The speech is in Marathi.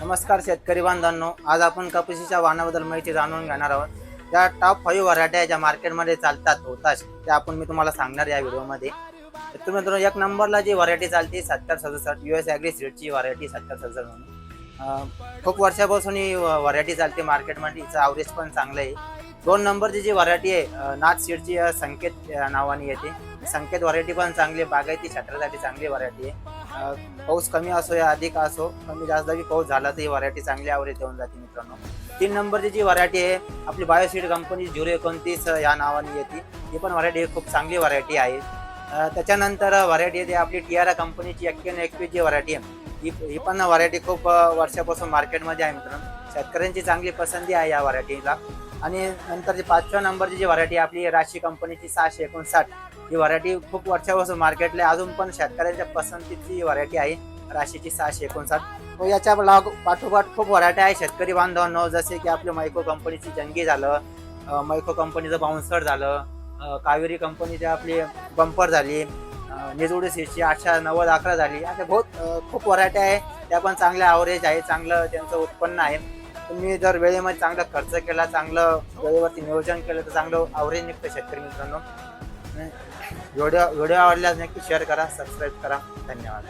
नमस्कार शेतकरी बांधवांनो आज आपण कापूसीच्या वाहनाबद्दल माहिती जाणून घेणार आहोत. ज्या टॉप फाईव्ह व्हरायट्या ज्या मार्केटमध्ये चालतात होतात त्या आपण मी तुम्हाला सांगणार या व्हिडिओमध्ये. तर तुम्ही मित्रांनो एक नंबरला जी व्हरायटी चालते सत्तर सदुसष्ट यू एस ॲग्री सीडची व्हरायटी सत्तर सदुसष्ट म्हणून. खूप वर्षापासून ही व्हरायटी चालते मार्केटमध्ये हिचं ॲव्हरेज पण चांगलं आहे. दोन नंबरची जी व्हरायटी आहे नाथ सीडची संकेत नावाने येते. संकेत व्हरायटी पण चांगली आहे बागायती क्षेत्रासाठी चांगली व्हरायटी आहे. पाऊस कमी असो या अधिक असो कमी जास्त की पाऊस झाला तर ही व्हरायटी चांगली ॲव्हरेज देऊन जाते मित्रांनो. तीन नंबरची जी व्हरायटी आहे आपली बायोसीड कंपनी झिरो एकोणतीस या नावाने येते. ही पण व्हरायटी खूप चांगली व्हरायटी आहे. त्याच्यानंतर व्हरायटी येते आपली टियारा कंपनीची एक्क्याण्णव एकवीस जी व्हरायटी आहे. ही ही पण व्हरायटी खूप वर्षापासून मार्केटमध्ये आहे मित्रांनो. शेतकऱ्यांची चांगली पसंती आहे या व्हरायटीला आणि नंतरची पाचव्या नंबरची जी व्हरायटी आपली राशी कंपनीची सहाशे एकोणसाठ. ही व्हरायटी खूप वर्षापासून मार्केटला आहे. अजून पण शेतकऱ्यांच्या पसंतीची व्हरायटी आहे. राशीची सहाशे एकोणसाठ. व याच्या लाग पाठोपाठ खूप व्हरायटी आहे. शेतकरी बांधवांनो जसे की आपल्या मायको कंपनीची जंगी झालं मायको कंपनीचं बाउन्सर झालं कावेरी कंपनीची आपली बंपर झाली निजोडी सीटची आठशे नव्वद अकरा झाली. अशा बहुत खूप व्हरायटी आहे. त्या पण चांगल्या ॲव्हरेज आहे. चांगलं त्यांचं उत्पन्न आहे. तुम्ही जर वेळेमध्ये चांगला खर्च केला चांगलं वेळेवरती नियोजन केलं तर चांगलं ॲव्हरेज निघतं शेतकरी मित्रांनो. व्हिडिओ व्हिडिओ आवडल्यास नक्की शेअर करा सबस्क्राईब करा. धन्यवाद.